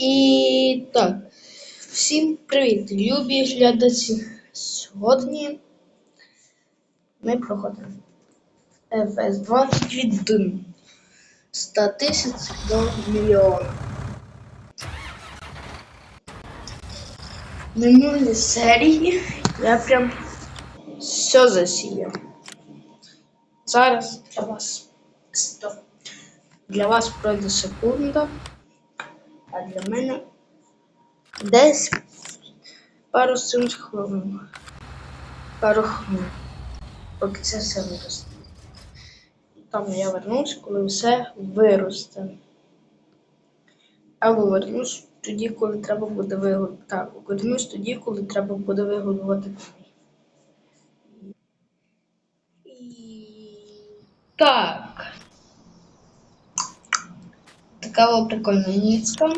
І так, всім привіт, любі глядачі. Сьогодні ми проходимо FS 20 від 100 тисяч до мільйона. Минулі серії я прям все засіяв. Зараз для вас стоп. Для вас пройде секунда, а для мене десь пару сім хвилин. Пару хвилин. Поки це все виросте. Там я вернусь, коли все виросте. Або вернусь тоді, коли треба буде вигодувати. Так, вернусь тоді, коли треба буде вигодувати. І так. Така о прикольна ніцка.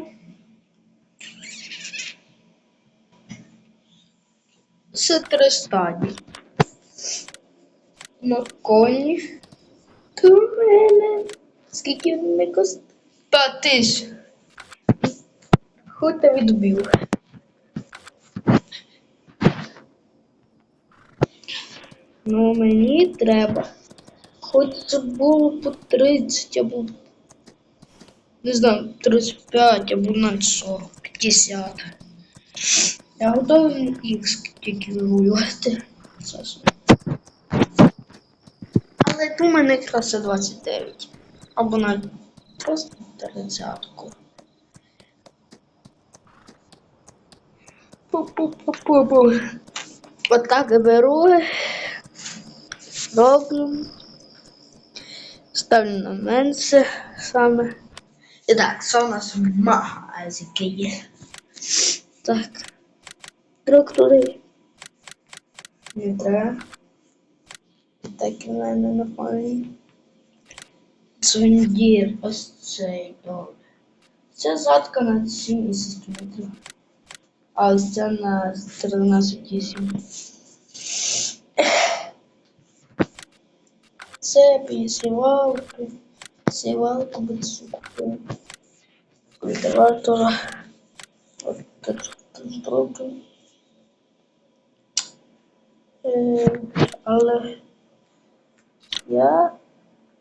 Це три стадії. На коні. То мене. Скільки він не коштує? Та тисяч. Хута відбив. Ну, мені треба. Хоч це було по 30 або не знаю, 35 або навіть 40, 50. Я готовий X тільки вигулювати. Але тут у мене якраз 29. Або навіть просто 30. Пу-пу-пу-пу-пу. Отак я беру. Роблю. Ставлю на менше саме. І так, що у нас в магазикі є? Так. Трактори. Не треба. Так в мене на пам'яті. Сундір. Ось цей добре. Це задка на 7 сантиметрів. А ось ця на 13,7. Це підсівалки. Сівалку буде супер. Культиватора. От так тут зроблю. Е, але я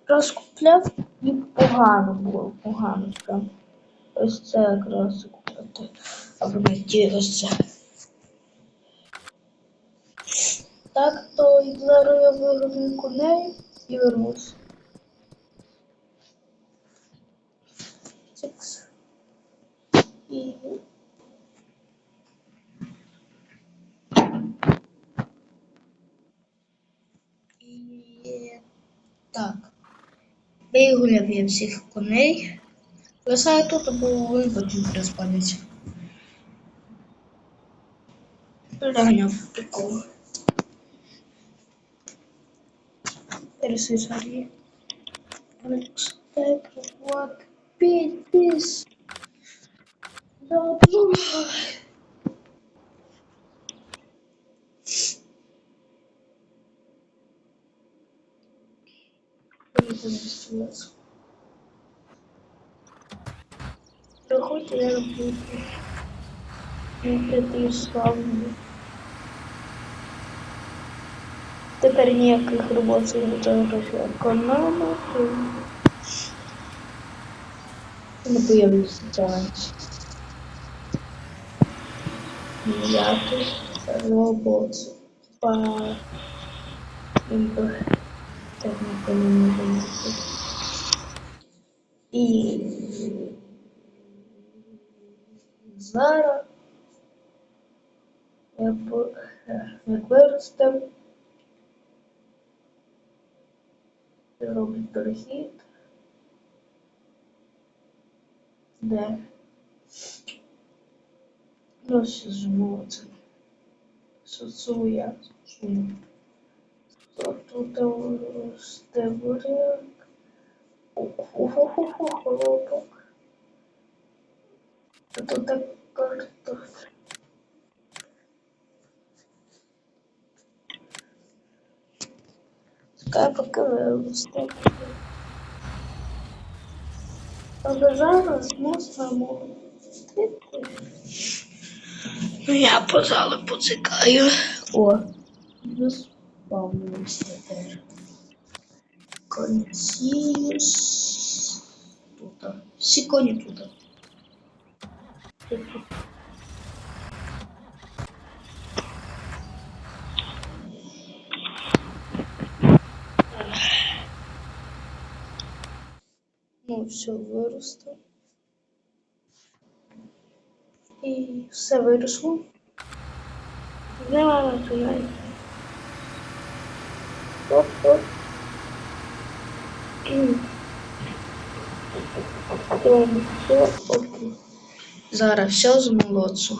розкупляв і погано було, погано прям. Ось це якраз купити. Або не ось. Так, то і зараз я вигодую коней і вернусь. Чикс. І... І... Так. Вигуляв я всіх коней. Лишаю тут, бо вони потім переспаняться. Переганяв прикол. Пересижарі. Степ, вот. Заодно. Приходьте, я роблю. Ти славний. Тепер ніяких робочих фотографій. Економити. Не появився челендж. Ніяких робочих. Па. Імпер. Так ніколи не буде. І зараз я виростем. Роблю перехід. Де? Я жму. Тут стебуряк. Хо-хо-хо-хо, хлопок. А тут так картофель. Виросте. Але зараз можна мовити. Ну, я по залу поцикаю. О, заспавнився теж. Консіюс. Тут. Всі коні. Тут. Ну, все виросло. І все виросло. Нема починає. Оп, оп. М. Потім все, оп. Зараз все з молодцю.